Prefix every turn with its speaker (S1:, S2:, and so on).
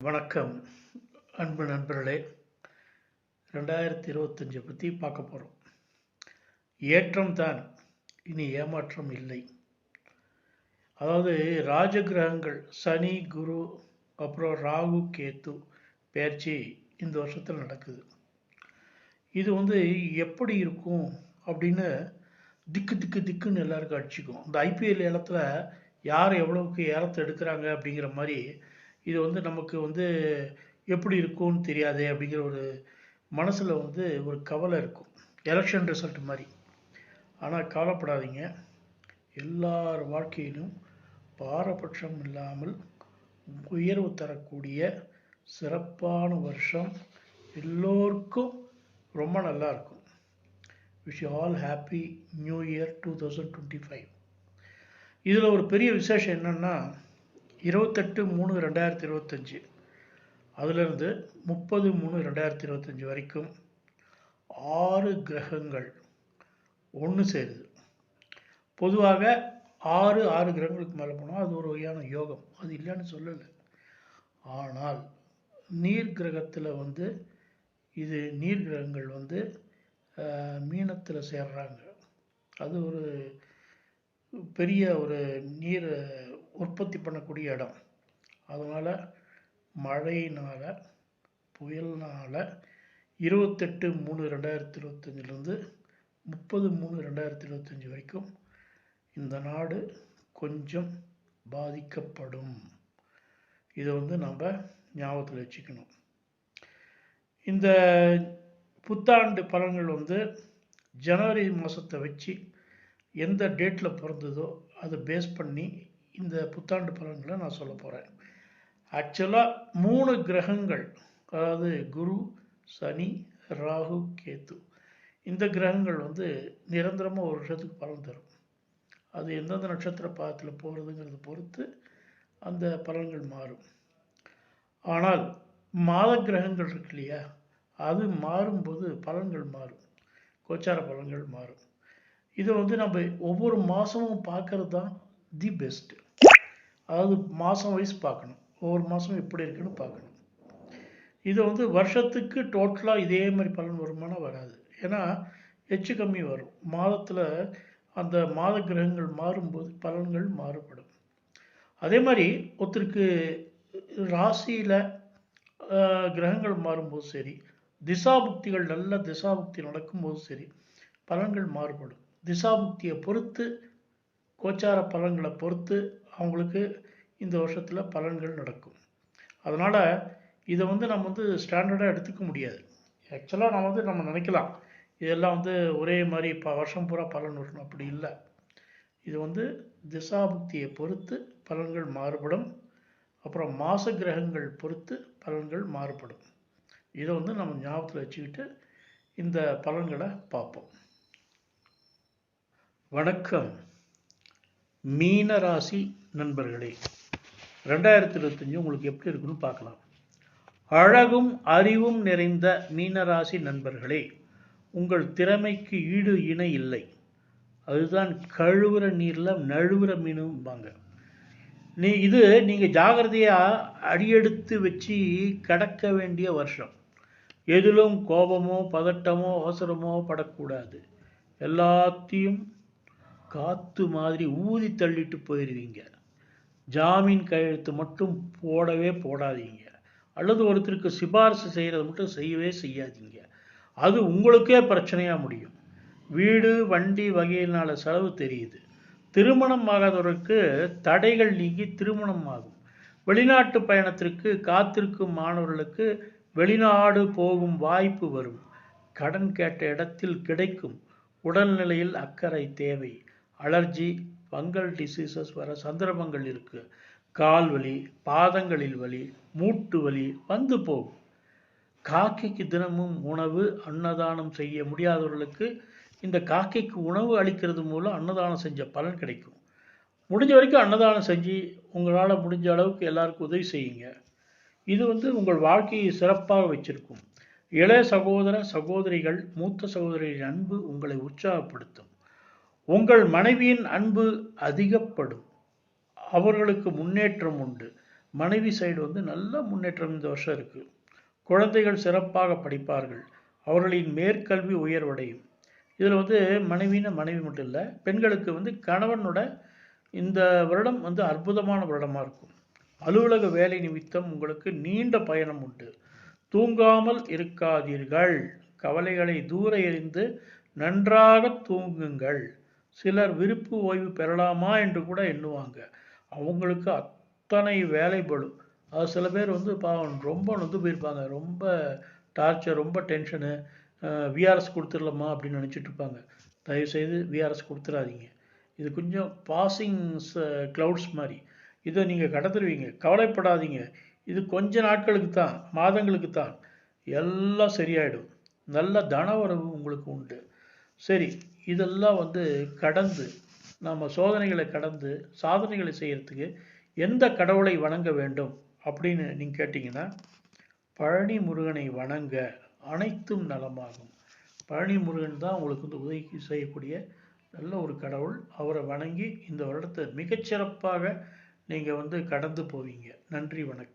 S1: வணக்கம் அன்பு நண்பர்களே. ரெண்டாயிரத்தி இருபத்தஞ்சை பற்றி பார்க்க போகிறோம் ஏற்றம் தான் இனி ஏமாற்றம் இல்லை. அதாவது ராஜகிரகங்கள் சனி குரு அப்புறம் ராகு கேத்து பயிற்சி இந்த வருஷத்தில் நடக்குது. இது வந்து எப்படி இருக்கும் அப்படின்னு திக்கு திக்கு திக்குன்னு எல்லாருக்கும் அடிச்சுக்கும். இந்த ஐபிஎல் ஏலத்தில் யார் எவ்வளவுக்கு ஏலத்தை எடுக்கிறாங்க அப்படிங்கிற மாதிரி இது வந்து நமக்கு வந்து எப்படி இருக்கும்னு தெரியாதே அப்படிங்கிற ஒரு மனசில் வந்து ஒரு கவலை இருக்கும். எலெக்ஷன் ரிசல்ட் மாதிரி. ஆனால் கவலைப்படாதீங்க. எல்லார் வாழ்க்கையிலும் பாரபட்சம் இல்லாமல் உயர்வு தரக்கூடிய சிறப்பான வருஷம் எல்லோருக்கும் ரொம்ப நல்லா இருக்கும். Wish all happy new year two thousand twenty five இதில் ஒரு பெரிய விசேஷம் என்னென்னா இருபத்தெட்டு மூணு ரெண்டாயிரத்தி இருபத்தஞ்சி. அதிலிருந்து முப்பது மூணு ரெண்டாயிரத்தி இருபத்தஞ்சி வரைக்கும் ஆறு கிரகங்கள் ஒன்று சேருது. பொதுவாக ஆறு ஆறு கிரகங்களுக்கு மேலே போனால் அது ஒரு வகையான யோகம். அது இல்லைன்னு சொல்லலை. ஆனால் நீர் கிரகத்தில் வந்து இது நீர் கிரகங்கள் வந்து மீனத்தில் சேர்றாங்க. அது ஒரு பெரிய ஒரு நீர் உற்பத்தி பண்ணக்கூடிய இடம். அதனால் மழையினால் புயல்னால் இருபத்தெட்டு மூணு ரெண்டாயிரத்தி இருபத்தஞ்சிலேருந்து முப்பது மூணு ரெண்டாயிரத்தி இருபத்தஞ்சி வரைக்கும் இந்த நாடு கொஞ்சம் பாதிக்கப்படும். இதை வந்து நம்ம ஞாபகத்தில் வச்சுக்கணும். இந்த புத்தாண்டு பலன்கள் வந்து ஜனவரி மாதத்தை வச்சு எந்த டேட்டில் பிறந்ததோ அதை பேஸ் பண்ணி இந்த புத்தாண்டு பலன்களை நான் சொல்ல போகிறேன் ஆக்சுவலாக மூணு கிரகங்கள் அதாவது குரு சனி ராகு கேத்து இந்த கிரகங்கள் வந்து நிரந்தரமாக ஒரு வருஷத்துக்கு பலன் தரும். அது எந்தெந்த நட்சத்திர பாதத்தில் போகிறதுங்கிறத பொறுத்து அந்த பலன்கள் மாறும். ஆனால் மாத கிரகங்கள் இருக்கு இல்லையா? அது மாறும்போது பலன்கள் மாறும். கோச்சார பலன்கள் மாறும். இதை வந்து நம்ம ஒவ்வொரு மாதமும் பார்க்கறது தான் தி பெஸ்ட்டு அதாவது மாதம் வைஸ் பார்க்கணும். ஒவ்வொரு மாதம் எப்படி இருக்குன்னு பார்க்கணும். இது வந்து வருஷத்துக்கு டோட்டலாக இதே மாதிரி பலன் வருமானம் வராது. ஏன்னா எச்சு கம்மி வரும். மாதத்தில் அந்த மாத கிரகங்கள் மாறும்போது பலன்கள் மாறுபடும். அதே மாதிரி ஒருத்தருக்கு ராசியில் கிரகங்கள் மாறும்போது சரி திசாபுக்திகள் நல்ல திசாபுக்தி நடக்கும்போது சரி பலன்கள் மாறுபடும். திசாபுக்தியை பொறுத்து கோச்சார பலன்களை பொறுத்து அவங்களுக்கு இந்த வருஷத்தில் பலன்கள் நடக்கும். அதனால் இதை வந்து நம்ம வந்து ஸ்டாண்டர்டாக எடுத்துக்க முடியாது. ஆக்சுவலாக நம்ம வந்து நம்ம நினைக்கலாம் இதெல்லாம் வந்து ஒரே மாதிரி இப்போ வருஷம் பூரா பலன் வரணும். அப்படி இல்லை. இது வந்து திசாபுக்தியை பொறுத்து பலன்கள் மாறுபடும். அப்புறம் மாச கிரகங்கள் பொறுத்து பலன்கள் மாறுபடும். இதை வந்து நம்ம ஞாபகத்தில் வச்சுக்கிட்டு இந்த பலன்களை பார்ப்போம். வணக்கம். மீன ராசி நண்பர்களே ரெண்டாயிரத்தி இருபத்தஞ்சு உங்களுக்கு எப்படி இருக்குன்னு பார்க்கலாம். அழகும் அறிவும் நிறைந்த மீனராசி நண்பர்களே உங்கள் திறமைக்கு ஈடு இணை இல்லை. அதுதான் கழுவுற நீரில் நழுவுற மீனும்பாங்க. நீ இது நீங்கள் ஜாகிரதையாக அடியெடுத்து வச்சு கடக்க வேண்டிய வருஷம். எதிலும் கோபமோ பதட்டமோ அவசரமோ படக்கூடாது. எல்லாத்தையும் காற்று மாதிரி ஊதி தள்ளிட்டு போயிடுவீங்க ஜாமீன் கையெழுத்து மட்டும் போடவே போடாதீங்க. அல்லது ஒருத்தருக்கு சிபாரிசு செய்கிறத மட்டும் செய்யவே செய்யாதீங்க. அது உங்களுக்கே பிரச்சனையாக முடியும். வீடு வண்டி வகையினால செலவு தெரியுது. திருமணம் ஆகாதவருக்கு தடைகள் நீங்கி திருமணம் ஆகும். வெளிநாட்டு பயணத்திற்கு காத்திருக்கும் மாணவர்களுக்கு வெளிநாடு போகும் வாய்ப்பு வரும். கடன் கேட்ட இடத்தில் கிடைக்கும். உடல்நிலையில் அக்கறை தேவை. அலர்ஜி ஃபங்கல் டிசீசஸ் வர சந்தர்ப்பங்கள் இருக்கு. கால் வலி பாதங்களில் வலி மூட்டு வலி வந்து போகும். காக்கைக்கு தினமும் உணவு அன்னதானம் செய்ய முடியாதவர்களுக்கு இந்த காக்கைக்கு உணவு அளிக்கிறது மூலம் அன்னதானம் செஞ்ச பலன் கிடைக்கும். முடிஞ்ச வரைக்கும் அன்னதானம் செஞ்சு உங்களால் முடிஞ்ச அளவுக்கு எல்லாருக்கும் உதவி செய்யுங்க. இது வந்து உங்கள் வாழ்க்கையை சிறப்பாக வச்சிருக்கும். இளைய சகோதர சகோதரிகள் மூத்த சகோதரிகளின் அன்பு உங்களை உற்சாகப்படுத்தும். உங்கள் மனைவியின் அன்பு அதிகப்படும். அவர்களுக்கு முன்னேற்றம் உண்டு. மனைவி சைடு வந்து நல்ல முன்னேற்றம் இந்த வருஷம் இருக்குது குழந்தைகள் சிறப்பாக படிப்பார்கள். அவர்களின் மேற்கல்வி உயர்வடையும். இதில் வந்து மனைவின்னு மனைவி மட்டும் இல்லை பெண்களுக்கு வந்து கணவனோட இந்த வருடம் வந்து அற்புதமான வருடமாக இருக்கும். அலுவலக வேலை நிமித்தம் உங்களுக்கு நீண்ட பயணம் உண்டு. தூங்காமல் இருக்காதீர்கள். கவலைகளை தூர எறிந்து நன்றாக தூங்குங்கள். சிலர் விருப்பு ஓய்வு பெறலாமா என்று கூட எண்ணுவாங்க. அவங்களுக்கு அத்தனை வேலை அது சில பேர் வந்து பாவம் ரொம்ப நொந்து போயிருப்பாங்க. ரொம்ப டார்ச்சர் ரொம்ப டென்ஷனு விஆர்எஸ் கொடுத்துடலாமா அப்படின்னு நினச்சிட்டு இருப்பாங்க. தயவுசெய்து விஆர்எஸ் கொடுத்துடாதீங்க இது கொஞ்சம் பாசிங் க்ளவுட்ஸ் மாதிரி. இதை நீங்கள் கடத்துருவீங்க கவலைப்படாதீங்க. இது கொஞ்ச நாட்களுக்கு தான் மாதங்களுக்கு தான். எல்லாம் சரியாயிடும். நல்ல தனவரவு உங்களுக்கு உண்டு. சரி. இதெல்லாம் வந்து கடந்து நம்ம சோதனைகளை கடந்து சாதனைகளை செய்கிறதுக்கு எந்த கடவுளை வணங்க வேண்டும் அப்படின்னு நீங்கள் கேட்டிங்கன்னா பழனி முருகனை வணங்க அனைத்தும் நலமாகும். பழனி முருகன் தான் உங்களுக்கு வந்து உதவி செய்யக்கூடிய நல்ல ஒரு கடவுள். அவரை வணங்கி இந்த வருடத்தை மிகச்சிறப்பாக நீங்கள் வந்து கடந்து போவீங்க. நன்றி வணக்கம்.